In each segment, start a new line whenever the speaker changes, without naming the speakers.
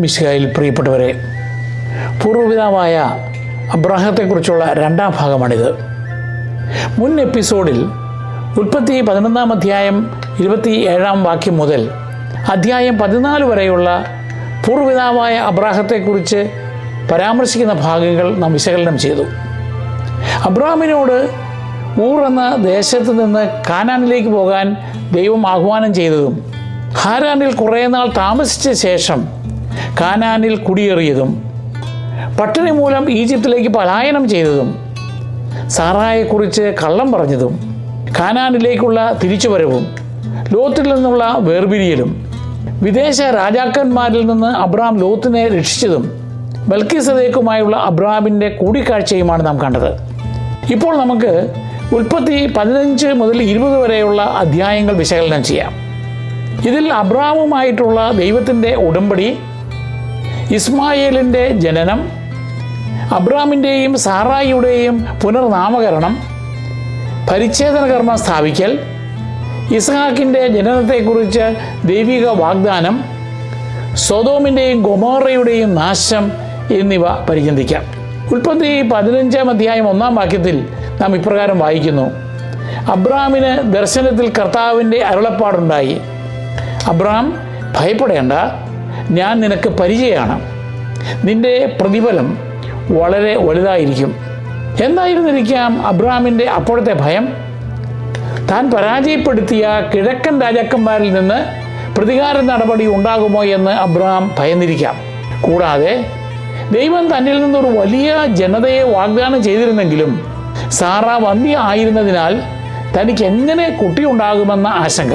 മിശിഹായിൽ പ്രിയപ്പെട്ടവരെ പൂർവപിതാവായ അബ്രാഹത്തെക്കുറിച്ചുള്ള രണ്ടാം ഭാഗമാണിത്. മുൻ എപ്പിസോഡിൽ ഉൽപ്പത്തി പതിനൊന്നാം അധ്യായം ഇരുപത്തി ഏഴാം വാക്യം മുതൽ അധ്യായം പതിനാല് വരെയുള്ള പൂർവപിതാവായ അബ്രാഹത്തെക്കുറിച്ച് പരാമർശിക്കുന്ന ഭാഗങ്ങൾ നാം വിശകലനം ചെയ്തു. അബ്രാമിനോട് ഊർ എന്ന ദേശത്ത് നിന്ന് കാനാനിലേക്ക് പോകാൻ ദൈവം ആഹ്വാനം ചെയ്തതും ഹാരാനിൽ കുറേ നാൾ താമസിച്ച ശേഷം കാനാനിൽ കുടിയേറിയതും പട്ടിണി മൂലം ഈജിപ്തിലേക്ക് പലായനം ചെയ്തതും സാറായെക്കുറിച്ച് കള്ളം പറഞ്ഞതും കാനാനിലേക്കുള്ള തിരിച്ചുവരവും ലോത്തിൽ നിന്നുള്ള വേർപിരിയലും വിദേശ രാജാക്കന്മാരിൽ നിന്ന് അബ്രാം ലോത്തിനെ രക്ഷിച്ചതും ബൽക്കിസദേക്കുമായുള്ള അബ്രാമിന്റെ കൂടിക്കാഴ്ചയുമാണ് നാം കണ്ടത്. ഇപ്പോൾ നമുക്ക് ഉൽപ്പത്തി പതിനഞ്ച് മുതൽ ഇരുപത് വരെയുള്ള അധ്യായങ്ങൾ വിശകലനം ചെയ്യാം. ഇതിൽ അബ്രാമുമായിട്ടുള്ള ദൈവത്തിന്റെ ഉടമ്പടി ഇസ്മായേലിന്റെ ജനനം അബ്രാമിന്റെയും സാറായിയുടെയും പുനർനാമകരണം പരിച്ഛേദന കർമ്മം സ്ഥാപിക്കൽ ഇസ്ഹാക്കിന്റെ ജനനത്തെക്കുറിച്ച് ദൈവിക വാഗ്ദാനം സ്വതോമിന്റെയും ഗൊമോറയുടെയും നാശം എന്നിവ പരിചന്തിക്കാം ഉൽപ്പത്തി പതിനഞ്ചാം അധ്യായം ഒന്നാം വാക്യത്തിൽ നാം ഇപ്രകാരം വായിക്കുന്നു. അബ്രാമിന് ദർശനത്തിൽ കർത്താവിന്റെ അരുളപ്പാടുണ്ടായി. അബ്രാം ഭയപ്പെടേണ്ട. ഞാൻ നിനക്ക് പരിചയമാണ്. നിന്റെ പ്രതിഫലം വളരെ വലുതായിരിക്കും. എന്തായിരുന്നിരിക്കാം അബ്രാമിന്റെ അപ്പോഴത്തെ ഭയം? താൻ പരാജയപ്പെടുത്തിയ കിഴക്കൻ രാജാക്കന്മാരിൽ നിന്ന് പ്രതികാര നടപടി ഉണ്ടാകുമോ എന്ന് അബ്രഹാം ഭയന്നിരിക്കാം. കൂടാതെ ദൈവം തന്നിൽ നിന്നൊരു വലിയ ജനതയെ വാഗ്ദാനം ചെയ്തിരുന്നെങ്കിലും സാറ വന്ധ്യ ആയിരുന്നതിനാൽ തനിക്ക് എങ്ങനെ കുട്ടിയുണ്ടാകുമെന്ന ആശങ്ക.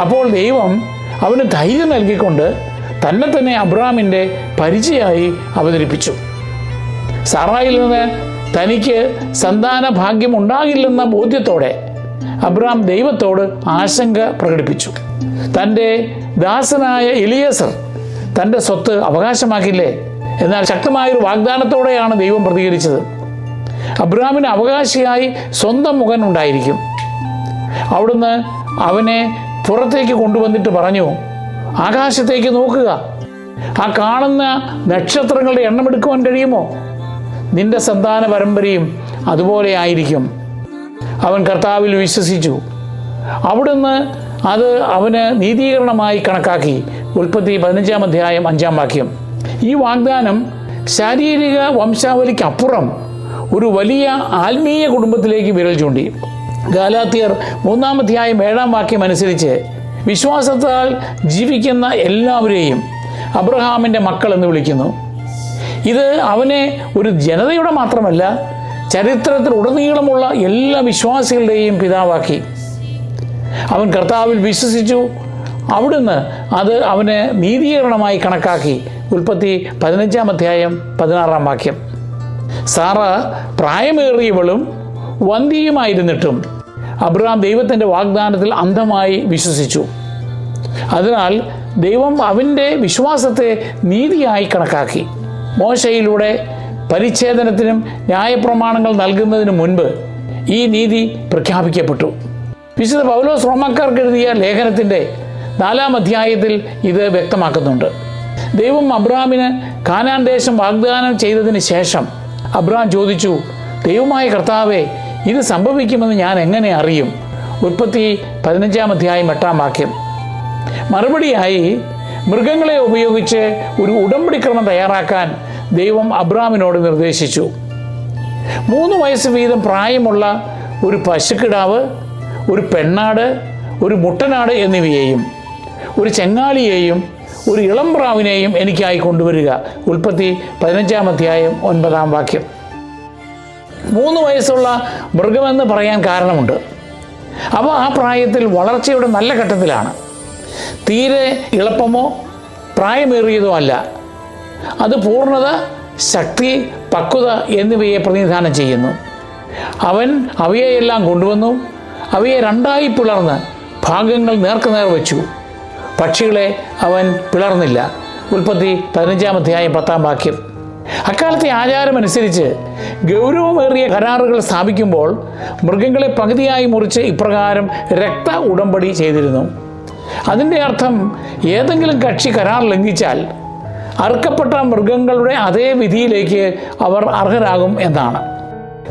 അപ്പോൾ ദൈവം അവന് ധൈര്യം നൽകിക്കൊണ്ട് തന്നെ തന്നെ അബ്രഹാമിന്റെ പരിചയമായി അവതരിപ്പിച്ചു. സാറായിൽ നിന്ന് തനിക്ക് സന്താന ഭാഗ്യം ഉണ്ടാകില്ലെന്ന ബോധ്യത്തോടെ അബ്രഹാം ദൈവത്തോട് ആശങ്ക പ്രകടിപ്പിച്ചു. തന്റെ ദാസനായ ഇലിയസർ തന്റെ സ്വത്ത് അവകാശമാക്കില്ലേ? എന്നാൽ ശക്തമായൊരു വാഗ്ദാനത്തോടെയാണ് ദൈവം പ്രതികരിച്ചത്. അബ്രഹാമിന് അവകാശിയായി സ്വന്തം മുഖൻ ഉണ്ടായിരിക്കും. അവിടുന്ന് അവനെ പുറത്തേക്ക് കൊണ്ടുവന്നിട്ട് പറഞ്ഞു ആകാശത്തേക്ക് നോക്കുക. ആ കാണുന്ന നക്ഷത്രങ്ങളുടെ എണ്ണം എടുക്കുവാൻ കഴിയുമോ? നിന്റെ സന്താന പരമ്പരയും അതുപോലെ ആയിരിക്കും. അവൻ കർത്താവിൽ വിശ്വസിച്ചു. അവിടുന്ന് അത് അവന് നീതീകരണമായി കണക്കാക്കി. ഉൽപ്പത്തി പതിനഞ്ചാം അധ്യായം അഞ്ചാം വാക്യം. ഈ വാഗ്ദാനം ശാരീരിക വംശാവലിക്കപ്പുറം ഒരു വലിയ ആത്മീയ കുടുംബത്തിലേക്ക് വിരൽ ചൂണ്ടി. ഗാലാത്തിയർ മൂന്നാം അധ്യായം ഏഴാം വാക്യം അനുസരിച്ച് വിശ്വാസത്താൽ ജീവിക്കുന്ന എല്ലാവരെയും അബ്രഹാമിന്റെ മക്കൾ എന്ന് വിളിക്കുന്നു. ഇത് അവനെ ഒരു ജനതയുടെ മാത്രമല്ല ചരിത്രത്തിൽ ഉടനീളമുള്ള എല്ലാ വിശ്വാസികളുടെയും പിതാവാക്കി. അവൻ കർത്താവിൽ വിശ്വസിച്ചു. അവിടുന്ന് അത് അവന് നീതീകരണമായി കണക്കാക്കി. ഉൽപ്പത്തി പതിനഞ്ചാം അധ്യായം പതിനാറാം വാക്യം. സാറ പ്രായമേറിയവളും വന്തിയുമായിരുന്നിട്ടും അബ്രഹാം ദൈവത്തിന്റെ വാഗ്ദാനത്തിൽ അന്ധമായി വിശ്വസിച്ചു. അതിനാൽ ദൈവം അവന്റെ വിശ്വാസത്തെ നീതിയായി കണക്കാക്കി. മോശയിലൂടെ പരിച്ഛേദനത്തിനും ന്യായപ്രമാണങ്ങൾ നൽകുന്നതിനു മുൻപ് ഈ നീതി പ്രഖ്യാപിക്കപ്പെട്ടു. വിശുദ്ധ പൗലോസ് റോമാക്കാർക്ക് എഴുതിയ ലേഖനത്തിന്റെ നാലാം അധ്യായത്തിൽ ഇത് വ്യക്തമാക്കുന്നുണ്ട്. ദൈവം അബ്രാമിന് കാനാൻ ദേശം വാഗ്ദാനം ചെയ്തതിന് ശേഷം അബ്രാം ചോദിച്ചു ദൈവമായ കർത്താവെ ഇത് സംഭവിക്കുമെന്ന് ഞാൻ എങ്ങനെ അറിയും? ഉൽപ്പത്തി പതിനഞ്ചാം അധ്യായം എട്ടാം വാക്യം. മറുപടിയായി മൃഗങ്ങളെ ഉപയോഗിച്ച് ഒരു ഉടമ്പടി ക്രമം തയ്യാറാക്കാൻ ദൈവം അബ്രാമിനോട് നിർദ്ദേശിച്ചു. മൂന്ന് വയസ്സ് വീതം പ്രായമുള്ള ഒരു പശുക്കിടാവ് ഒരു പെണ്ണാട് ഒരു മുട്ടനാട് എന്നിവയെയും ഒരു ചെങ്ങാലിയെയും ഒരു ഇളംപ്രാവിനെയും എനിക്കായി കൊണ്ടുവരിക. ഉൽപ്പത്തി പതിനഞ്ചാം അധ്യായം ഒൻപതാം വാക്യം. മൂന്ന് വയസ്സുള്ള മൃഗമെന്ന് പറയാൻ കാരണമുണ്ട്. അവ ആ പ്രായത്തിൽ വളർച്ചയുടെ നല്ല ഘട്ടത്തിലാണ്. തീരെ എളുപ്പമോ? പ്രായമേറിയതോ അല്ല. അത് പൂർണത ശക്തി പക്വത എന്നിവയെ പ്രതിനിധാനം ചെയ്യുന്നു. അവൻ അവയെല്ലാം കൊണ്ടുവന്നു അവയെ രണ്ടായി പിളർന്ന് ഭാഗങ്ങൾ നേർക്കുനേർ വെച്ചു. പക്ഷികളെ അവൻ പിളർന്നില്ല. ഉൽപ്പത്തി പതിനഞ്ചാം അധ്യായം പത്താം വാക്യം. അക്കാലത്തെ ആചാരമനുസരിച്ച് ഗൗരവമേറിയ കരാറുകൾ സ്ഥാപിക്കുമ്പോൾ മൃഗങ്ങളെ പകുതിയായി മുറിച്ച് ഇപ്രകാരം രക്ത ഉടമ്പടി ചെയ്തിരുന്നു. അതിന്റെ അർത്ഥം ഏതെങ്കിലും കക്ഷി കരാർ ലംഘിച്ചാൽ അർക്കപ്പെട്ട മൃഗങ്ങളുടെ അതേ വിധിയിലേക്ക് അവർ അർഹരാകും എന്നാണ്.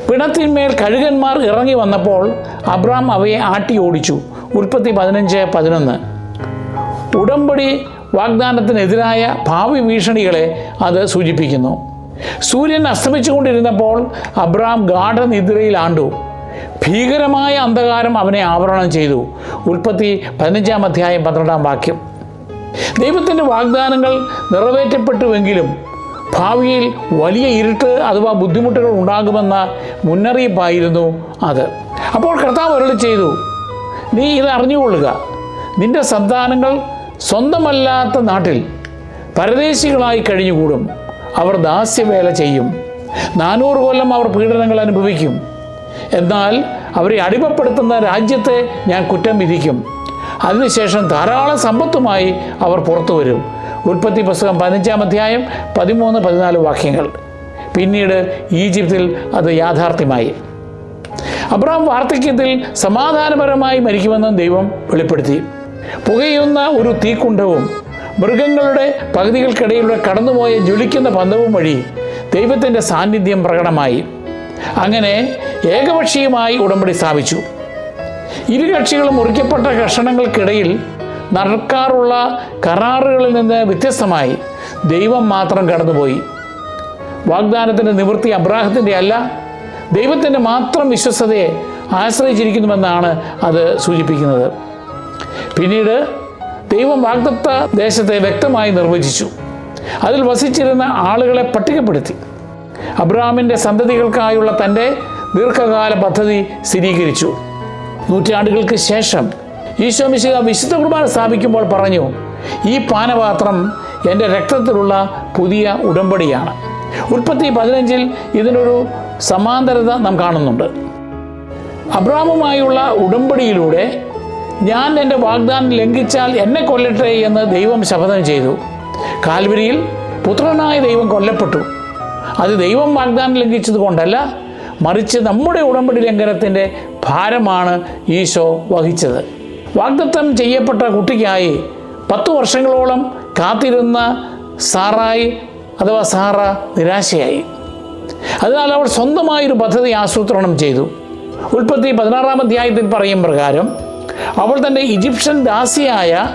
പിണത്തിന്മേൽ കഴുകന്മാർ ഇറങ്ങി വന്നപ്പോൾ അബ്രാം അവയെ ആട്ടി ഓടിച്ചു. ഉൽപ്പത്തി പതിനഞ്ച് പതിനൊന്ന്. ഉടമ്പടി വാഗ്ദാനത്തിനെതിരായ ഭാവി ഭീഷണികളെ അത് സൂചിപ്പിക്കുന്നു. സൂര്യൻ അസ്തമിച്ചുകൊണ്ടിരുന്നപ്പോൾ അബ്രാം ഗാഠനിദ്രയിൽ ആണ്ടു. ഭീകരമായ അന്ധകാരം അവനെ ആവരണം ചെയ്തു. ഉൽപ്പത്തി പതിനഞ്ചാം അധ്യായം പന്ത്രണ്ടാം വാക്യം. ദൈവത്തിന്റെ വാഗ്ദാനങ്ങൾ നിറവേറ്റപ്പെട്ടുവെങ്കിലും ഭാവിയിൽ വലിയ ഇരുട്ട് അഥവാ ബുദ്ധിമുട്ടുകൾ ഉണ്ടാകുമെന്ന മുന്നറിയിപ്പായിരുന്നു അത്. അപ്പോൾ കർത്താവ് അരളി ചെയ്തു നീ ഇത് അറിഞ്ഞുകൊള്ളുക. നിന്റെ സന്താനങ്ങൾ സ്വന്തമല്ലാത്ത നാട്ടിൽ പരദേശികളായി കഴിഞ്ഞുകൂടും. അവർ ദാസ്യവേല ചെയ്യും. നാനൂറ് കൊല്ലം അവർ പീഡനങ്ങൾ അനുഭവിക്കും. എന്നാൽ അവരെ അടിമപ്പെടുത്തുന്ന രാജ്യത്തെ ഞാൻ കുറ്റം വിധിക്കും. അതിനുശേഷം ധാരാളം സമ്പത്തുമായി അവർ പുറത്തു വരും. ഉൽപ്പത്തി പുസ്തകം പതിനഞ്ചാം അധ്യായം പതിമൂന്ന് പതിനാല് വാക്യങ്ങൾ. പിന്നീട് ഈജിപ്തിൽ അത് യാഥാർത്ഥ്യമായി. അബ്രാം വാർദ്ധക്യത്തിൽ സമാധാനപരമായി മരിക്കുമെന്നും ദൈവം വെളിപ്പെടുത്തി. പുകയുന്ന ഒരു തീക്കുണ്ടവും മൃഗങ്ങളുടെ പകുതികൾക്കിടയിലൂടെ കടന്നുപോയ ജ്വലിക്കുന്ന പന്തവും വഴി ദൈവത്തിന്റെ സാന്നിധ്യം പ്രകടമായി. അങ്ങനെ ഏകപക്ഷീയമായി ഉടമ്പടി സ്ഥാപിച്ചു. ഇരു കക്ഷികളും മുറിക്കപ്പെട്ട കഷണങ്ങൾക്കിടയിൽ നടക്കാറുള്ള കരാറുകളിൽ നിന്ന് വ്യത്യസ്തമായി ദൈവം മാത്രം കടന്നുപോയി. വാഗ്ദാനത്തിന്റെ നിവൃത്തി അബ്രാഹത്തിന്റെ അല്ല ദൈവത്തിന്റെ മാത്രം വിശ്വസതയെ ആശ്രയിച്ചിരിക്കുന്നുവെന്നാണ് അത് സൂചിപ്പിക്കുന്നത്. പിന്നീട് ദൈവം വാഗ്ദത്ത ദേശത്തെ വ്യക്തമായി നിർവചിച്ചു. അതിൽ വസിച്ചിരുന്ന ആളുകളെ പട്ടികപ്പെടുത്തി. അബ്രാമിന്റെ സന്തതികൾക്കായുള്ള തന്റെ ദീർഘകാല പദ്ധതി സ്ഥിരീകരിച്ചു. നൂറ്റാണ്ടുകൾക്ക് ശേഷം ഈശോ മിശിക വിശുദ്ധ കുർബാന സ്ഥാപിക്കുമ്പോൾ പറഞ്ഞു ഈ പാനപാത്രം എന്റെ രക്തത്തിലുള്ള പുതിയ ഉടമ്പടിയാണ്. ഉൽപ്പത്തി പതിനഞ്ചിൽ ഇതിനൊരു സമാന്തരത നാം കാണുന്നുണ്ട്. അബ്രാമുമായുള്ള ഉടമ്പടിയിലൂടെ ഞാൻ എന്റെ വാഗ്ദാനം ലംഘിച്ചാൽ എന്നെ കൊല്ലട്ടെ എന്ന് ദൈവം ശപഥം ചെയ്തു. കാൽവരിയിൽ പുത്രനായ ദൈവം കൊല്ലപ്പെട്ടു. അത് ദൈവം വാഗ്ദാനം ലംഘിച്ചത് കൊണ്ടല്ല മറിച്ച് നമ്മുടെ ഉടമ്പടി ലംഘനത്തിന്റെ ഭാരമാണ് ഈശോ വഹിച്ചത്. വാഗ്ദത്തം ചെയ്യപ്പെട്ട കുട്ടിക്കായി പത്തു വർഷങ്ങളോളം കാത്തിരുന്ന സാറായി അഥവാ സാറ നിരാശയായി. അതിനാൽ അവൾ സ്വന്തമായൊരു പദ്ധതി ആസൂത്രണം ചെയ്തു. ഉൽപ്പത്തി പതിനാറാം അധ്യായത്തിൽ പറയും പ്രകാരം അവൾ തന്റെ ഈജിപ്ഷ്യൻ ദാസിയായ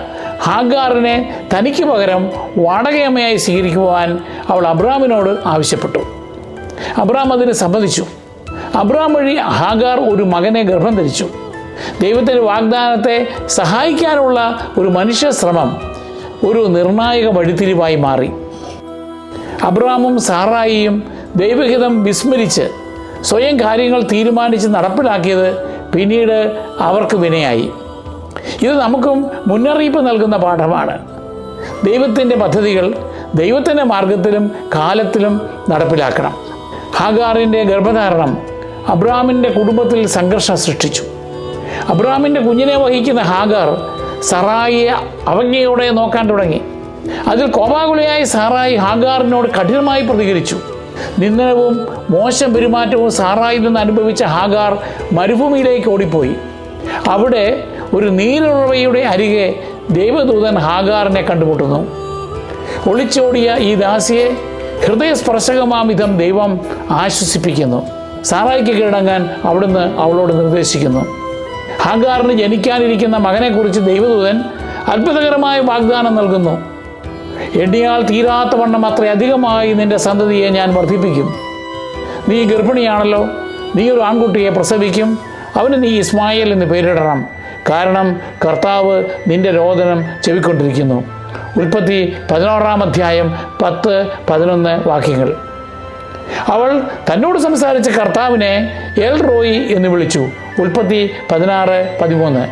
ഹാഗാറിനെ തനിക്ക് പകരം വാടകയമ്മയായി സ്വീകരിക്കുവാൻ അവൾ അബ്രാമിനോട് ആവശ്യപ്പെട്ടു. അബ്രാം അതിന് സമ്മതിച്ചു. അബ്രാം വഴി ഹാഗാർ ഒരു മകനെ ഗർഭം ധരിച്ചു. ദൈവത്തിന്റെ വാഗ്ദാനത്തെ സഹായിക്കാനുള്ള ഒരു മനുഷ്യ ശ്രമം ഒരു നിർണായക വഴിത്തിരിവായി മാറി. അബ്രാമും സാറായിയും ദൈവഹിതം വിസ്മരിച്ച് സ്വയം കാര്യങ്ങൾ തീരുമാനിച്ച് നടപ്പിലാക്കിയത് പിന്നീട് അവർക്ക് വിനയായി. ഇത് നമുക്കും മുന്നറിയിപ്പ് നൽകുന്ന പാഠമാണ്. ദൈവത്തിന്റെ പദ്ധതികൾ ദൈവത്തിന്റെ മാർഗത്തിലും കാലത്തിലും നടപ്പിലാക്കണം. ഹാഗാറിന്റെ ഗർഭധാരണം അബ്രാമിന്റെ കുടുംബത്തിൽ സംഘർഷം സൃഷ്ടിച്ചു. അബ്രാമിന്റെ കുഞ്ഞിനെ വഹിക്കുന്ന ഹാഗാർ സറായിയെ അവജ്ഞയോടെ നോക്കാൻ തുടങ്ങി. അതിൽ കോപാകുളിയായി സാറായി ഹാഗാറിനോട് കഠിനമായി പ്രതികരിച്ചു. നിന്ദനവും മോശം പെരുമാറ്റവും സാറായിൽ നിന്ന് അനുഭവിച്ച ഹാഗാർ മരുഭൂമിയിലേക്ക് ഓടിപ്പോയി. അവിടെ ഒരു നീരുറവയുടെ അരികെ ദൈവദൂതൻ ഹാഗാറിനെ കണ്ടുമുട്ടുന്നു. ഒളിച്ചോടിയ ഈ ദാസിയെ ഹൃദയസ്പർശകമാം വിധം ദൈവം ആശ്വസിപ്പിക്കുന്നു. സാറായിക്ക് കീഴടങ്ങാൻ അവിടുന്ന് അവളോട് നിർദ്ദേശിക്കുന്നു. ഹാഗാറിന് ജനിക്കാനിരിക്കുന്ന മകനെക്കുറിച്ച് ദൈവദൂതൻ അത്ഭുതകരമായ വാഗ്ദാനം നൽകുന്നു. എണ്ണിയാൽ തീരാത്ത വണ്ണം അത്രയധികമായി നിന്റെ സന്തതിയെ ഞാൻ വർദ്ധിപ്പിക്കും. നീ ഗർഭിണിയാണല്ലോ. നീ ഒരു ആൺകുട്ടിയെ പ്രസവിക്കും. അവന് നീ ഇസ്മായിൽ എന്ന് പേരിടണം. കാരണം കർത്താവ് നിന്റെ രോദനം ചെവിക്കൊണ്ടിരിക്കുന്നു. ഉൽപ്പത്തി പതിനോറാം അധ്യായം പത്ത് പതിനൊന്ന് വാക്യങ്ങൾ. അവൾ തന്നോട് സംസാരിച്ച കർത്താവിനെ എൽ റോയി എന്ന് വിളിച്ചു. ഉൽപ്പത്തി പതിനാറ് പതിമൂന്ന്.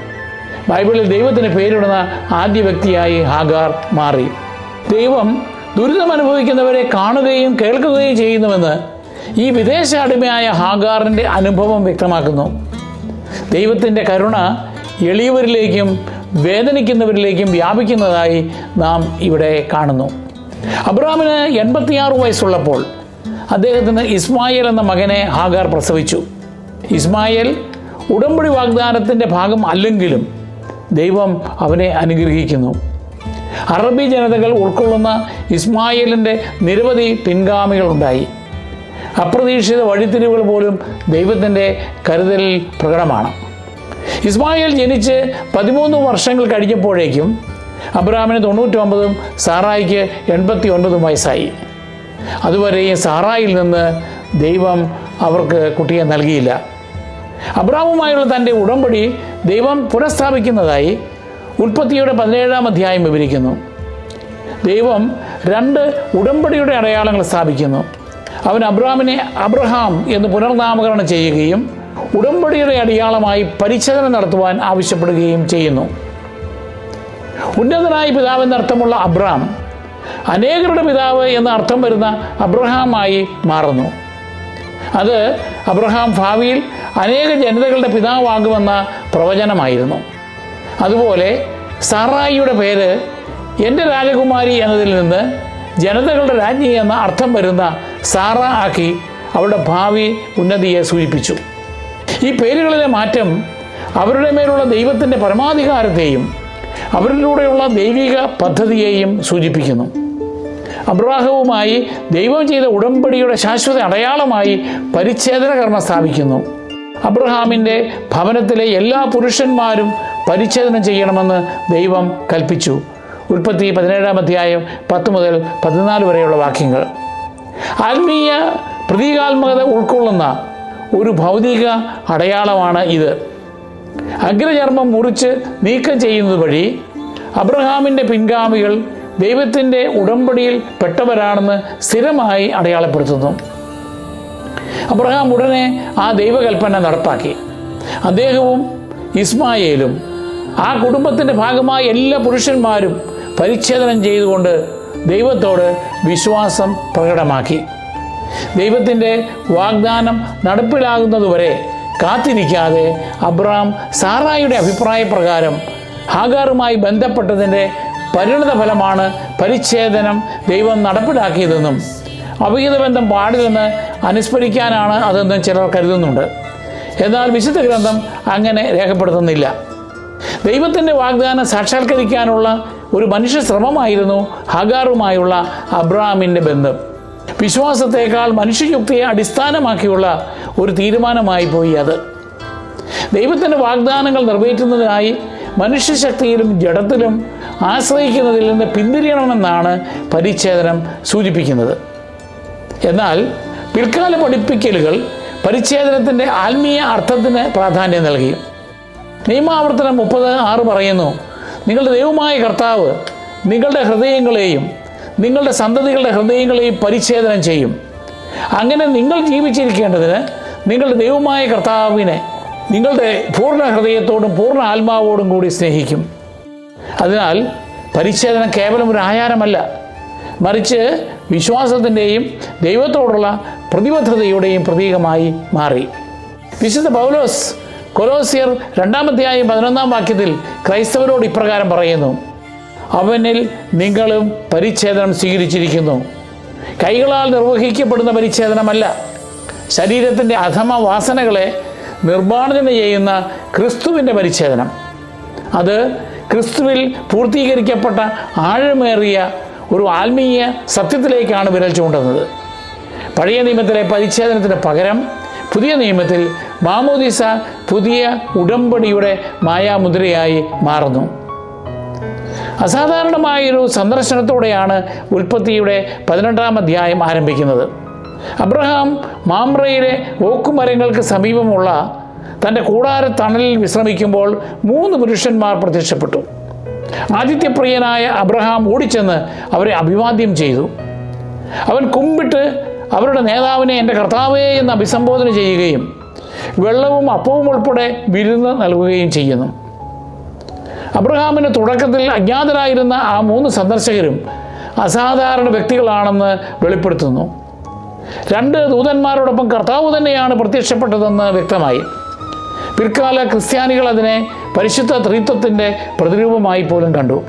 ബൈബിളിൽ ദൈവത്തിന് പേരിടുന്ന ആദ്യ വ്യക്തിയായി ഹാഗാർ മാറി. ദൈവം ദുരിതം അനുഭവിക്കുന്നവരെ കാണുകയും കേൾക്കുകയും ചെയ്യുന്നുവെന്ന് ഈ വിദേശ അടിമയായ ഹാഗാറിന്റെ അനുഭവം വ്യക്തമാക്കുന്നു. ദൈവത്തിന്റെ കരുണ എളിയവരിലേക്കും വേദനിക്കുന്നവരിലേക്കും വ്യാപിക്കുന്നതായി നാം ഇവിടെ കാണുന്നു. അബ്രഹാമിന് എൺപത്തിയാറ് വയസ്സുള്ളപ്പോൾ അദ്ദേഹത്തിന് ഇസ്മായേൽ എന്ന മകനെ ഹാഗാർ പ്രസവിച്ചു. ഇസ്മായേൽ ഉടമ്പടി വാഗ്ദാനത്തിന്റെ ഭാഗം അല്ലെങ്കിലും ദൈവം അവനെ അനുഗ്രഹിക്കുന്നു. അറബി ജനതകൾ ഉൾക്കൊള്ളുന്ന ഇസ്മായിലിന്റെ നിരവധി പിൻഗാമികളുണ്ടായി അപ്രതീക്ഷിത വഴിത്തിരിവുകൾ പോലും ദൈവത്തിന്റെ കരുതലിൽ പ്രകടമാണ്. ഇസ്മായിൽ ജനിച്ച് പതിമൂന്ന് വർഷങ്ങൾ കഴിഞ്ഞപ്പോഴേക്കും അബ്രഹാമിന് തൊണ്ണൂറ്റൊമ്പതും സാറായിക്ക് എൺപത്തി ഒൻപതും വയസ്സായി. അതുവരെയും സാറായിൽ നിന്ന് ദൈവം അവർക്ക് കുട്ടിയെ നൽകിയില്ല. അബ്രാമുമായുള്ള തന്റെ ഉടമ്പടി ദൈവം പുനഃസ്ഥാപിക്കുന്നതായി ഉൽപ്പത്തിയുടെ പതിനേഴാം അധ്യായം വിവരിക്കുന്നു. ദൈവം രണ്ട് ഉടമ്പടിയുടെ അടയാളങ്ങൾ സ്ഥാപിക്കുന്നു. അവൻ അബ്രാമിനെ അബ്രഹാം എന്ന് പുനർനാമകരണം ചെയ്യുകയും ഉടമ്പടിയുടെ അടയാളമായി പരിച്ഛേദന നടത്തുവാൻ ആവശ്യപ്പെടുകയും ചെയ്യുന്നു. ഉന്നതനായ പിതാവ് എന്നർത്ഥമുള്ള അബ്രാം അനേകരുടെ പിതാവ് എന്ന അർത്ഥം വരുന്ന അബ്രഹാമായി മാറുന്നു. അത് അബ്രഹാം ഭാവിയിൽ അനേക ജനതകളുടെ പിതാവാകുമെന്ന പ്രവചനമായിരുന്നു. അതുപോലെ സാറായിയുടെ പേര് എന്റെ രാജകുമാരി എന്നതിൽ നിന്ന് ജനതകളുടെ രാജ്ഞി എന്ന അർത്ഥം വരുന്ന സാറ ആക്കി അവളുടെ ഭാവി ഉന്നതിയെ സൂചിപ്പിച്ചു. ഈ പേരുകളിലെ മാറ്റം അവരുടെ മേലുള്ള ദൈവത്തിന്റെ പരമാധികാരത്തെയും അവരിലൂടെയുള്ള ദൈവിക പദ്ധതിയെയും സൂചിപ്പിക്കുന്നു. അബ്രാഹവുമായി ദൈവം ചെയ്ത ഉടമ്പടിയുടെ ശാശ്വത അടയാളമായി പരിച്ഛേദന കർമ്മം സ്ഥാപിക്കുന്നു. അബ്രഹാമിന്റെ ഭവനത്തിലെ എല്ലാ പുരുഷന്മാരും പരിച്ഛേദനം ചെയ്യണമെന്ന് ദൈവം കൽപ്പിച്ചു. ഉൽപ്പത്തി പതിനേഴാം അധ്യായം പത്ത് മുതൽ പതിനാല് വരെയുള്ള വാക്യങ്ങൾ. ആത്മീയ പ്രതീകാത്മകത ഉൾക്കൊള്ളുന്ന ഒരു ഭൗതിക അടയാളമാണ് ഇത്. അഗ്രചർമ്മം മുറിച്ച് നീക്കം ചെയ്യുന്നത് വഴി അബ്രഹാമിന്റെ പിൻഗാമികൾ ദൈവത്തിന്റെ ഉടമ്പടിയിൽ പെട്ടവരാണെന്ന് സ്ഥിരമായി അടയാളപ്പെടുത്തുന്നു. അബ്രഹാം ഉടനെ ആ ദൈവകൽപ്പന നടപ്പാക്കി. അദ്ദേഹവും ഇസ്മായേലും ആ കുടുംബത്തിന്റെ ഭാഗമായ എല്ലാ പുരുഷന്മാരും പരിച്ഛേദനം ചെയ്തുകൊണ്ട് ദൈവത്തോട് വിശ്വാസം പ്രകടമാക്കി. ദൈവത്തിന്റെ വാഗ്ദാനം നടപ്പിലാകുന്നതുവരെ കാത്തിരിക്കാതെ അബ്രാം സാറായുടെ അഭിപ്രായപ്രകാരം ഹാഗാറുമായി ബന്ധപ്പെട്ടതിന്റെ പരിണത ഫലമാണ് പരിച്ഛേദനം ദൈവം നടപ്പിലാക്കിയതെന്നും അവിഹിത ബന്ധം പാടില്ലെന്ന് അനുസ്മരിക്കാനാണ് അതെന്നും ചിലർ കരുതുന്നുണ്ട്. എന്നാൽ വിശുദ്ധ ഗ്രന്ഥം അങ്ങനെ രേഖപ്പെടുത്തുന്നില്ല. ദൈവത്തിന്റെ വാഗ്ദാനം സാക്ഷാത്കരിക്കാനുള്ള ഒരു മനുഷ്യ ശ്രമമായിരുന്നു ഹഗാറുമായുള്ള അബ്രഹാമിന്റെ ബന്ധം. വിശ്വാസത്തേക്കാൾ മനുഷ്യയുക്തിയെ അടിസ്ഥാനമാക്കിയുള്ള ഒരു തീരുമാനമായി പോയി അത്. ദൈവത്തിന്റെ വാഗ്ദാനങ്ങൾ നിറവേറ്റുന്നതിനായി മനുഷ്യശക്തിയിലും ജഡത്തിലും ആശ്രയിക്കുന്നതിൽ നിന്ന് പിന്തിരിയണമെന്നാണ് പരിച്ഛേദനം സൂചിപ്പിക്കുന്നത്. എന്നാൽ പിൽക്കാല പഠിപ്പിക്കലുകൾ പരിച്ഛേദനത്തിന്റെ ആത്മീയ അർത്ഥത്തിന് പ്രാധാന്യം നൽകി. നിയമാവർത്തനം മുപ്പത് ആറ് പറയുന്നു നിങ്ങളുടെ ദൈവമായ കർത്താവ് നിങ്ങളുടെ ഹൃദയങ്ങളെയും നിങ്ങളുടെ സന്തതികളുടെ ഹൃദയങ്ങളെയും പരിച്ഛേദനം ചെയ്യും. അങ്ങനെ നിങ്ങൾ ജീവിച്ചിരിക്കേണ്ടതിന് നിങ്ങളുടെ ദൈവമായ കർത്താവിനെ നിങ്ങളുടെ പൂർണ ഹൃദയത്തോടും പൂർണ ആത്മാവോടും കൂടി സ്നേഹിക്കും. അതിനാൽ പരിച്ഛേദനം കേവലം ഒരു ആചാരമല്ല. മറിച്ച് വിശ്വാസത്തിന്റെയും ദൈവത്തോടുള്ള പ്രതിബദ്ധതയുടെയും പ്രതീകമായി മാറി. വിശുദ്ധ പൗലോസ് കൊലോസിയർ രണ്ടാമധ്യായം പതിനൊന്നാം വാക്യത്തിൽ ക്രൈസ്തവരോട് ഇപ്രകാരം പറയുന്നു. അവനിൽ നിങ്ങളും പരിച്ഛേദനം സ്വീകരിച്ചിരിക്കുന്നു. കൈകളാൽ നിർവഹിക്കപ്പെടുന്ന പരിച്ഛേദനമല്ല. ശരീരത്തിന്റെ അധമ വാസനകളെ നിർമ്മാർജന ചെയ്യുന്ന ക്രിസ്തുവിന്റെ പരിച്ഛേദനം. അത് ക്രിസ്തുവിൽ പൂർത്തീകരിക്കപ്പെട്ട ആഴമേറിയ ഒരു ആത്മീയ സത്യത്തിലേക്കാണ് വിരൽ ചൂണ്ടുന്നത്. പഴയ നിയമത്തിലെ പരിച്ഛേദനത്തിന് പകരം പുതിയ നിയമത്തിൽ മാമോദിസ പുതിയ ഉടമ്പടിയുടെ മായാമുദ്രയായി മാറുന്നു. അസാധാരണമായൊരു സന്ദർശനത്തോടെയാണ് ഉൽപ്പത്തിയുടെ പതിനെട്ടാം അധ്യായം ആരംഭിക്കുന്നത്. അബ്രഹാം മാമ്രയിലെ ഓക്കുമരങ്ങൾക്ക് സമീപമുള്ള തന്റെ കൂടാര തണലിൽ വിശ്രമിക്കുമ്പോൾ മൂന്ന് പുരുഷന്മാർ പ്രത്യക്ഷപ്പെട്ടു. ആദിത്യപ്രിയനായ അബ്രഹാം ഓടിച്ചെന്ന് അവരെ അഭിവാദ്യം ചെയ്തു. അവൻ കുമ്പിട്ട് അവരുടെ നേതാവിനെ എന്റെ കർത്താവേ എന്ന് അഭിസംബോധന ചെയ്യുകയും വെള്ളവും അപ്പവും ഉൾപ്പെടെ വിരുന്ന് നൽകുകയും ചെയ്യുന്നു. അബ്രഹാമിന് തുടക്കത്തിൽ അജ്ഞാതരായിരുന്ന ആ മൂന്ന് സന്ദർശകരും അസാധാരണ വ്യക്തികളാണെന്ന് വെളിപ്പെടുത്തുന്നു. രണ്ട് ദൂതന്മാരോടൊപ്പം കർത്താവ് തന്നെയാണ് പ്രത്യക്ഷപ്പെട്ടതെന്ന് വ്യക്തമായി. പിൽക്കാല ക്രിസ്ത്യാനികൾ അതിനെ പരിശുദ്ധ ത്രിത്വത്തിന്റെ പ്രതിരൂപമായി പോലും കണ്ടു.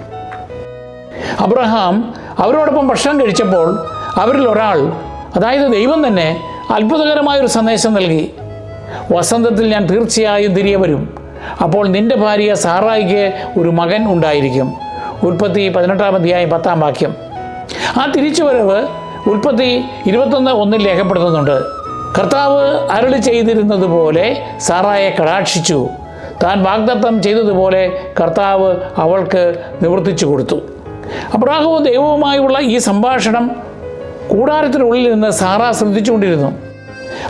അബ്രഹാം അവരോടൊപ്പം ഭക്ഷണം കഴിച്ചപ്പോൾ അവരിൽ ഒരാൾ അതായത് ദൈവം തന്നെ അത്ഭുതകരമായൊരു സന്ദേശം നൽകി. വസന്തത്തിൽ ഞാൻ തീർച്ചയായും തിരികെ വരും. അപ്പോൾ നിന്റെ ഭാര്യ സാറായിക്ക് ഒരു മകൻ ഉണ്ടായിരിക്കും. ഉൽപ്പത്തി പതിനെട്ടാം അധ്യായം പത്താം വാക്യം. ആ തിരിച്ചുവരവ് ഉൽപ്പത്തി ഇരുപത്തൊന്ന് ഒന്നിൽ രേഖപ്പെടുത്തുന്നുണ്ട്. കർത്താവ് അരുളി ചെയ്തിരുന്നതുപോലെ സാറായെ കടാക്ഷിച്ചു. താൻ വാഗ്ദത്തം ചെയ്തതുപോലെ കർത്താവ് അവൾക്ക് നിവർത്തിച്ചു കൊടുത്തു. അബ്രാഹവും ദൈവവുമായുള്ള ഈ സംഭാഷണം കൂടാരത്തിനുള്ളിൽ നിന്ന് സാറ ശ്രദ്ധിച്ചുകൊണ്ടിരുന്നു.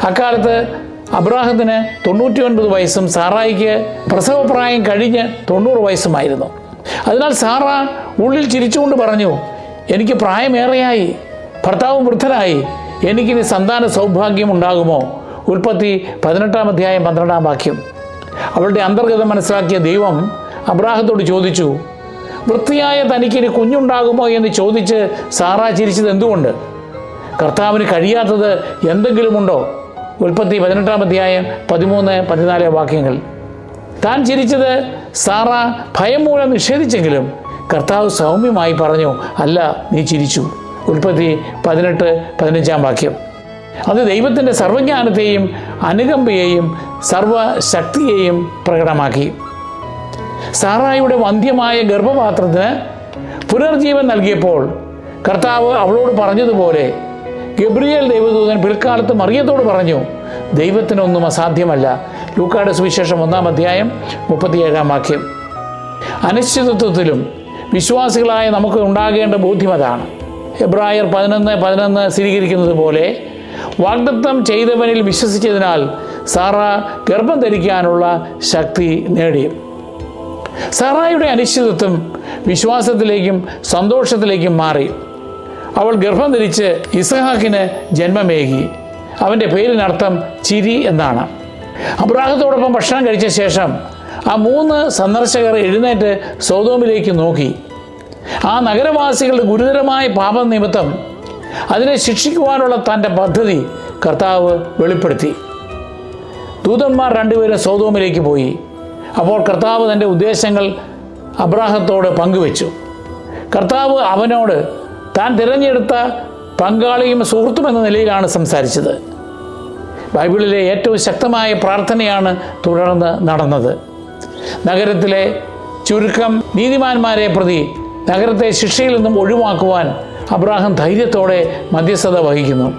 അക്കാലത്ത് അബ്രാഹത്തിന് തൊണ്ണൂറ്റി ഒൻപത് വയസ്സും സാറായിക്ക് പ്രസവപ്രായം കഴിഞ്ഞ് തൊണ്ണൂറ് വയസ്സുമായിരുന്നു. അതിനാൽ സാറ ഉള്ളിൽ ചിരിച്ചുകൊണ്ട് പറഞ്ഞു എനിക്ക് പ്രായമേറെയായി. ഭർത്താവും വൃദ്ധനായി. എനിക്കിനി സന്താന സൗഭാഗ്യം ഉണ്ടാകുമോ? ഉൽപ്പത്തി പതിനെട്ടാം അധ്യായം പന്ത്രണ്ടാം വാക്യം. അവളുടെ അന്തർഗതം മനസ്സിലാക്കിയ ദൈവം അബ്രാഹത്തോട് ചോദിച്ചു വൃത്തിയായ തനിക്കിനി കുഞ്ഞുണ്ടാകുമോ? എന്ന് ചോദിച്ച് സാറ ചിരിച്ചത് എന്തുകൊണ്ട്? കർത്താവിന് കഴിയാത്തത് എന്തെങ്കിലുമുണ്ടോ? ഉൽപ്പത്തി പതിനെട്ടാം അധ്യായം പതിമൂന്ന് പതിനാല് വാക്യങ്ങൾ. താൻ ചിരിച്ചത് സാറ ഭയം മൂലം നിഷേധിച്ചെങ്കിലും കർത്താവ് സൗമ്യമായി പറഞ്ഞു അല്ല നീ ചിരിച്ചു. ഉൽപ്പത്തി പതിനെട്ട് പതിനഞ്ചാം വാക്യം. അത് ദൈവത്തിന്റെ സർവജ്ഞാനത്തെയും അനുകമ്പയെയും സർവശക്തിയെയും പ്രകടമാക്കി. സാറായുടെ വന്ധ്യമായ ഗർഭപാത്രത്തിന് പുനർജീവൻ നൽകിയപ്പോൾ കർത്താവ് അവളോട് പറഞ്ഞതുപോലെ ഗബ്രിയേൽ ദൈവദൂതൻ പിൽക്കാലത്ത് മറിയത്തോട് പറഞ്ഞു ദൈവത്തിനൊന്നും അസാധ്യമല്ല. ലൂക്കാട് സുവിശേഷം ഒന്നാം അധ്യായം മുപ്പത്തിയേഴാം വാക്യം. അനിശ്ചിതത്വത്തിലും വിശ്വാസികളായ നമുക്ക് ഉണ്ടാകേണ്ട ബോധ്യം അതാണ്. എബ്രായർ പതിനൊന്ന് പതിനൊന്ന് സ്ഥിരീകരിക്കുന്നത് പോലെ വാഗ്ദത്തം ചെയ്തവനിൽ വിശ്വസിച്ചതിനാൽ സാറ ഗർഭം ധരിക്കാനുള്ള ശക്തി നേടി. സാറായുടെ അനിശ്ചിതത്വം വിശ്വാസത്തിലേക്കും സന്തോഷത്തിലേക്കും മാറി. അവൾ ഗർഭം ധരിച്ച് ഇസഹാക്കിന് ജന്മമേകി. അവന്റെ പേരിനർത്ഥം ചിരി എന്നാണ്. അബ്രാഹത്തോടൊപ്പം ഭക്ഷണം കഴിച്ച ശേഷം ആ മൂന്ന് സന്ദർശകർ എഴുന്നേറ്റ് സോതോമിലേക്ക് നോക്കി. ആ നഗരവാസികളുടെ ഗുരുതരമായ പാപം നിമിത്തം അതിനെ ശിക്ഷിക്കുവാനുള്ള തന്റെ പദ്ധതി കർത്താവ് വെളിപ്പെടുത്തി. ദൂതന്മാർ രണ്ടുപേരും സോതോമിലേക്ക് പോയി. അപ്പോൾ കർത്താവ് തന്റെ ഉദ്ദേശങ്ങൾ അബ്രാഹത്തോട് പങ്കുവച്ചു. കർത്താവ് അവനോട് താൻ തിരഞ്ഞെടുത്ത പങ്കാളിയും സുഹൃത്തും എന്ന നിലയിലാണ് സംസാരിച്ചത്. ബൈബിളിലെ ഏറ്റവും ശക്തമായ പ്രാർത്ഥനയാണ് തുടർന്ന് നടന്നത്. നഗരത്തിലെ ചുരുക്കം നീതിമാന്മാരെ പ്രതി നഗരത്തെ ശിക്ഷയിൽ നിന്നും ഒഴിവാക്കുവാൻ അബ്രഹാം ധൈര്യത്തോടെ മധ്യസ്ഥത വഹിക്കുന്നു.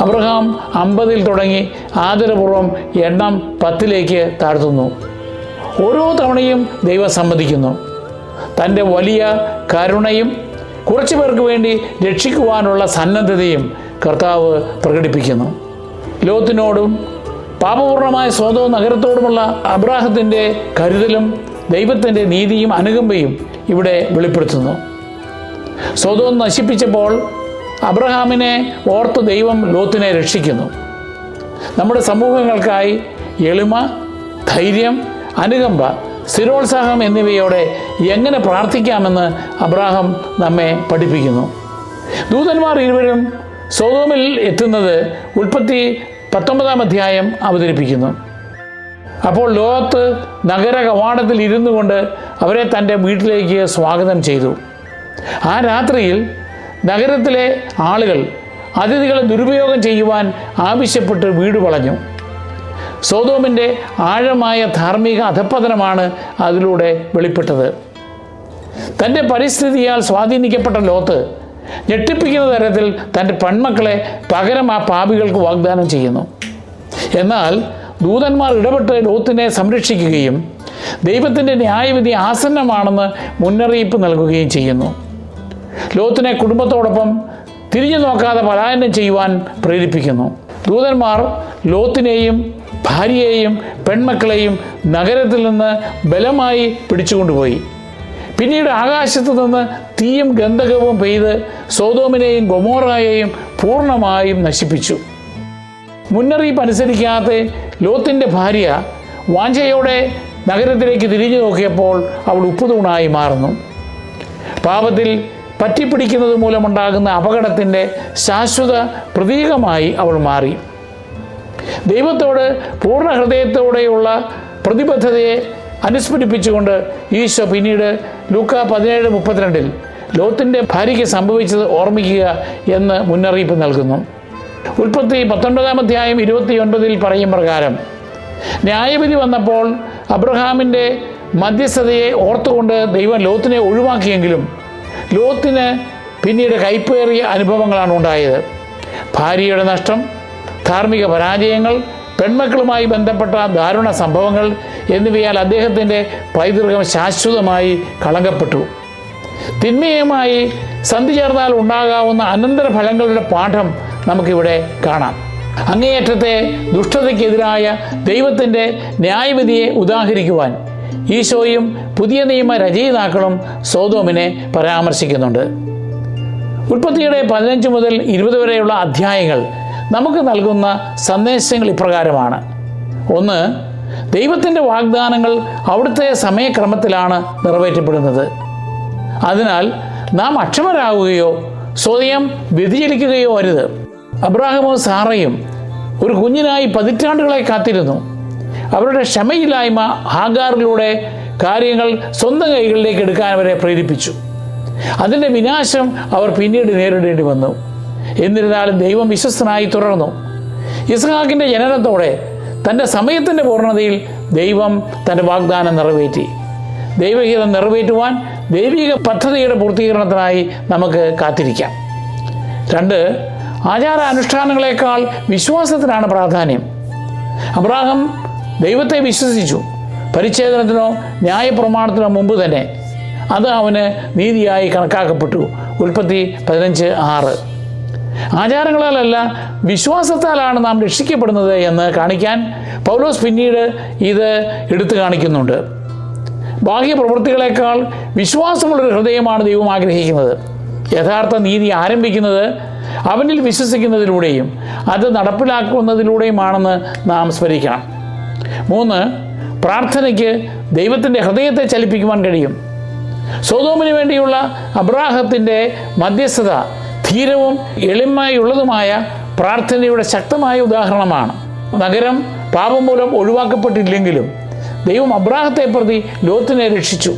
അബ്രഹാം അമ്പതിൽ തുടങ്ങി ആദരപൂർവം എണ്ണം പത്തിലേക്ക് താഴ്ത്തുന്നു. ഓരോ തവണയും ദൈവം സമ്മതിക്കുന്നു. തന്റെ വലിയ കരുണയും കുറച്ചു പേർക്ക് വേണ്ടി രക്ഷിക്കുവാനുള്ള സന്നദ്ധതയും കർത്താവ് പ്രകടിപ്പിക്കുന്നു. ലോകത്തിനോടും പാപപൂർണമായ സ്വന്തവും നഗരത്തോടുമുള്ള അബ്രാഹത്തിന്റെ കരുതലും ദൈവത്തിന്റെ നീതിയും അനുകമ്പയും ഇവിടെ വെളിപ്പെടുത്തുന്നു. സ്വതവും നശിപ്പിച്ചപ്പോൾ അബ്രഹാമിനെ ഓർത്ത് ദൈവം ലോത്തിനെ രക്ഷിക്കുന്നു. നമ്മുടെ സമൂഹങ്ങൾക്കായി എളിമ ധൈര്യം അനുകമ്പ സ്ഥിരോത്സാഹം എന്നിവയോടെ എങ്ങനെ പ്രാർത്ഥിക്കാമെന്ന് അബ്രാഹം നമ്മെ പഠിപ്പിക്കുന്നു. ദൂതന്മാർ ഇരുവരും സോതോമിൽ എത്തുന്നത് ഉൽപ്പത്തി പത്തൊമ്പതാം അധ്യായം അവതരിപ്പിക്കുന്നു. അപ്പോൾ ലോകത്ത് നഗര കവാടത്തിൽ ഇരുന്നു കൊണ്ട് അവരെ തന്റെ വീട്ടിലേക്ക് സ്വാഗതം ചെയ്തു. ആ രാത്രിയിൽ നഗരത്തിലെ ആളുകൾ അതിഥികളെ ദുരുപയോഗം ചെയ്യുവാൻ ആവശ്യപ്പെട്ട് വീട് വളഞ്ഞു. സോതോമിന്റെ ആഴമായ ധാർമ്മിക അധപ്പതനമാണ് അതിലൂടെ വെളിപ്പെട്ടത്. തന്റെ പരിസ്ഥിതിയാൽ സ്വാധീനിക്കപ്പെട്ട ലോത്ത് ഞെട്ടിപ്പിക്കുന്ന തരത്തിൽ തന്റെ പെൺമക്കളെ പകരം ആ പാപികൾക്ക് വാഗ്ദാനം ചെയ്യുന്നു. എന്നാൽ ദൂതന്മാർ ഇടപെട്ട് ലോത്തിനെ സംരക്ഷിക്കുകയും ദൈവത്തിന്റെ ന്യായവിധി ആസന്നമാണെന്ന് മുന്നറിയിപ്പ് നൽകുകയും ചെയ്യുന്നു. ലോത്തിനെ കുടുംബത്തോടൊപ്പം തിരിഞ്ഞു നോക്കാതെ പലായനം ചെയ്യുവാൻ പ്രേരിപ്പിക്കുന്നു. ദൂതന്മാർ ലോത്തിനെയും ഭാര്യയെയും പെൺമക്കളെയും നഗരത്തിൽ നിന്ന് ബലമായി പിടിച്ചുകൊണ്ടുപോയി. പിന്നീട് ആകാശത്തു നിന്ന് തീയും ഗന്ധകവും പെയ്ത് സോതോമിനെയും ഗൊമോറായെയും പൂർണമായും നശിപ്പിച്ചു. മുന്നറിയിപ്പ് അനുസരിക്കാതെ ലോത്തിന്റെ ഭാര്യ വാഞ്ചയോടെ നഗരത്തിലേക്ക് തിരിഞ്ഞു നോക്കിയപ്പോൾ അവൾ ഉപ്പുതൂണായി മാറുന്നു. പാപത്തിൽ പറ്റിപ്പിടിക്കുന്നത് മൂലമുണ്ടാകുന്ന അപകടത്തിന്റെ ശാശ്വത പ്രതീകമായി അവൾ മാറി. ദൈവത്തോട് പൂർണ ഹൃദയത്തോടെയുള്ള പ്രതിബദ്ധതയെ അനുസ്മരിപ്പിച്ചുകൊണ്ട് ഈശോ പിന്നീട് ലൂക്ക പതിനേഴ് മുപ്പത്തിരണ്ടിൽ ലോത്തിന്റെ ഭാര്യയ്ക്ക് സംഭവിച്ചത് ഓർമ്മിക്കുക എന്ന് മുന്നറിയിപ്പ് നൽകുന്നു. ഉൽപ്പത്തി പത്തൊൻപതാം അധ്യായം ഇരുപത്തി ഒൻപതിൽ പറയും പ്രകാരം ന്യായവിധി വന്നപ്പോൾ അബ്രഹാമിന്റെ മധ്യസ്ഥതയെ ഓർത്തുകൊണ്ട് ദൈവം ലോത്തിനെ ഒഴിവാക്കിയെങ്കിലും ലോത്തിന് പിന്നീട് കൈപ്പേറിയ അനുഭവങ്ങളാണ് ഉണ്ടായത് ഭാര്യയുടെ നഷ്ടം ധാർമ്മിക പരാജയങ്ങൾ പെൺമക്കളുമായി ബന്ധപ്പെട്ട ദാരുണ സംഭവങ്ങൾ എന്നിവയാൽ അദ്ദേഹത്തിന്റെ പൈതൃകം ശാശ്വതമായി കളങ്കപ്പെട്ടു. തിന്മയുമായി സന്ധി ചേർന്നാൽ ഉണ്ടാകാവുന്ന അനന്തരഫലങ്ങളുടെ പാഠം നമുക്കിവിടെ കാണാം. അങ്ങേയറ്റത്തെ ദുഷ്ടതയ്ക്കെതിരായ ദൈവത്തിന്റെ ന്യായവിധിയെ ഉദാഹരിക്കുവാൻ ഈശോയും പുതിയ നിയമ രചയിതാക്കളും സോതോമിനെ പരാമർശിക്കുന്നുണ്ട്. ഉൽപ്പത്തിയുടെ പതിനഞ്ച് മുതൽ ഇരുപത് വരെയുള്ള അധ്യായങ്ങൾ നമുക്ക് നൽകുന്ന സന്ദേശങ്ങൾ ഇപ്രകാരമാണ്. ഒന്ന് ദൈവത്തിന്റെ വാഗ്ദാനങ്ങൾ അവിടുത്തെ സമയക്രമത്തിലാണ് നിറവേറ്റപ്പെടുന്നത്. അതിനാൽ നാം അക്ഷമരാകുകയോ സ്വയം വ്യതിചലിക്കുകയോ അരുത്. അബ്രാഹമോ സാറയും ഒരു കുഞ്ഞിനായി പതിറ്റാണ്ടുകളെ കാത്തിരുന്നു. അവരുടെ ക്ഷമയില്ലായ്മ ഹാഗാറിലൂടെ കാര്യങ്ങൾ സ്വന്തം കൈകളിലേക്ക് എടുക്കാൻ അവരെ പ്രേരിപ്പിച്ചു. അതിന്റെ വിനാശം അവർ പിന്നീട് നേരിടേണ്ടി വന്നു. എന്നിരുന്നാലും ദൈവം വിശ്വസ്തനായി തുടർന്നു. ഇസ്ഹാക്കിന്റെ ജനനത്തോടെ തന്റെ സമയത്തിന്റെ പൂർണതയിൽ ദൈവം തന്റെ വാഗ്ദാനം നിറവേറ്റി. ദൈവഹിതം നിറവേറ്റുവാൻ ദൈവിക പദ്ധതിയുടെ പൂർത്തീകരണത്തിനായി നമുക്ക് കാത്തിരിക്കാം. രണ്ട് ആചാര അനുഷ്ഠാനങ്ങളെക്കാൾ വിശ്വാസത്തിനാണ് പ്രാധാന്യം. അബ്രാഹം ദൈവത്തെ വിശ്വസിച്ചു. പരിച്ഛേദനത്തിനോ ന്യായപ്രമാണത്തിനോ മുമ്പ് തന്നെ. അത് അവന് നീതിയായി കണക്കാക്കപ്പെട്ടു. ഉൽപ്പത്തി പതിനഞ്ച് ആറ്. ആചാരങ്ങളാലല്ല വിശ്വാസത്താലാണ് നാം രക്ഷിക്കപ്പെടുന്നത് എന്ന് കാണിക്കാൻ പൗലോസ് പിന്നീട് ഇത് എടുത്തു കാണിക്കുന്നുണ്ട്. ബാഹ്യ പ്രവൃത്തികളെക്കാൾ വിശ്വാസമുള്ളൊരു ഹൃദയമാണ് ദൈവം ആഗ്രഹിക്കുന്നത്. യഥാർത്ഥ നീതി ആരംഭിക്കുന്നത് അവനിൽ വിശ്വസിക്കുന്നതിലൂടെയും അത് നടപ്പിലാക്കുന്നതിലൂടെയുമാണെന്ന് നാം സ്മരിക്കണം. മൂന്ന് പ്രാർത്ഥനയ്ക്ക് ദൈവത്തിന്റെ ഹൃദയത്തെ ചലിപ്പിക്കുവാൻ കഴിയും. സ്വതോമിന് വേണ്ടിയുള്ള അബ്രാഹത്തിന്റെ മധ്യസ്ഥത ധീരവും എളിമയുള്ളതുമായ പ്രാർത്ഥനയുടെ ശക്തമായ ഉദാഹരണമാണ്. നഗരം പാപം മൂലം ഒഴിവാക്കപ്പെട്ടില്ലെങ്കിലും ദൈവം അബ്രാഹത്തെ പ്രതി ലോത്തിനെ രക്ഷിച്ചു.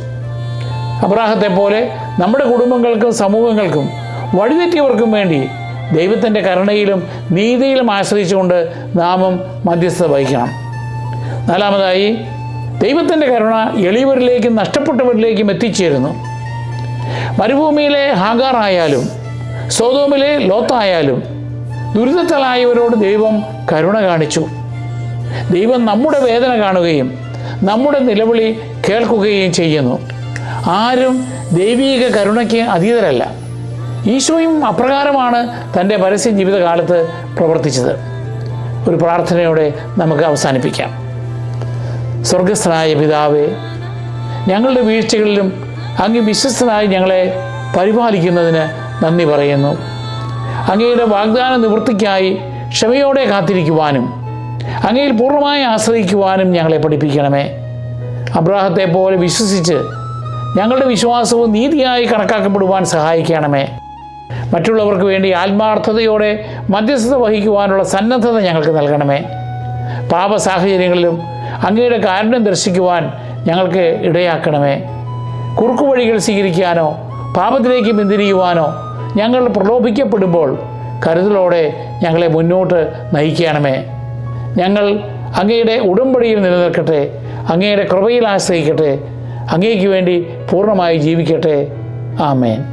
അബ്രാഹത്തെ പോലെ നമ്മുടെ കുടുംബങ്ങൾക്കും സമൂഹങ്ങൾക്കും വഴിതെറ്റിയവർക്കും വേണ്ടി ദൈവത്തിന്റെ കരുണയിലും നീതിയിലും ആശ്രയിച്ചുകൊണ്ട് നാമം മധ്യസ്ഥത വഹിക്കണം. നാലാമതായി ദൈവത്തിന്റെ കരുണ എളിയവരിലേക്കും നഷ്ടപ്പെട്ടവരിലേക്കും എത്തിച്ചേരുന്നു. മരുഭൂമിയിലെ ഹാഗാറായാലും സോതോമിലെ ലോത്തായാലും ദുരിതത്തിലായവരോട് ദൈവം കരുണ കാണിച്ചു. ദൈവം നമ്മുടെ വേദന കാണുകയും നമ്മുടെ നിലവിളി കേൾക്കുകയും ചെയ്യുന്നു. ആരും ദൈവീക കരുണയ്ക്ക് അതീതരല്ല. ഈശോയും അപ്രകാരമാണ് തന്റെ പരസ്യ ജീവിതകാലത്ത് പ്രവർത്തിച്ചത്. ഒരു പ്രാർത്ഥനയോടെ നമുക്ക് അവസാനിപ്പിക്കാം. സ്വർഗസ്ഥനായ പിതാവേ ഞങ്ങളുടെ വീഴ്ചകളിലും അങ്ങ് വിശ്വസ്തനായി ഞങ്ങളെ പരിപാലിക്കുന്നതിന് നന്ദി പറയുന്നു. അങ്ങയുടെ വാഗ്ദാന നിവൃത്തിക്കായി ക്ഷമയോടെ കാത്തിരിക്കുവാനും അങ്ങയിൽ പൂർണമായി ആശ്രയിക്കുവാനും ഞങ്ങളെ പഠിപ്പിക്കണമേ. അബ്രാഹത്തെ പോലെ വിശ്വസിച്ച് ഞങ്ങളുടെ വിശ്വാസവും നീതിയായി കണക്കാക്കപ്പെടുവാൻ സഹായിക്കണമേ. മറ്റുള്ളവർക്ക് വേണ്ടി ആത്മാർത്ഥതയോടെ മധ്യസ്ഥത വഹിക്കുവാനുള്ള സന്നദ്ധത ഞങ്ങൾക്ക് നൽകണമേ. പാപ സാഹചര്യങ്ങളിലും അങ്ങയുടെ കാരുണ്യം ദർശിക്കുവാൻ ഞങ്ങൾക്ക് ഇടയാക്കണമേ. കുറുക്കുവഴികൾ സ്വീകരിക്കാനോ പാപത്തിലേക്ക് പിന്തിരിയുവാനോ ഞങ്ങൾ പ്രലോഭിക്കപ്പെടുമ്പോൾ കരുതലോടെ ഞങ്ങളെ മുന്നോട്ട് നയിക്കണമേ. ഞങ്ങൾ അങ്ങയുടെ ഉടമ്പടിയിൽ നിലനിൽക്കട്ടെ അങ്ങയുടെ കൃപയിൽ ആശ്രയിക്കട്ടെ അങ്ങേക്ക് വേണ്ടി പൂർണമായി ജീവിക്കട്ടെ. ആമേൻ.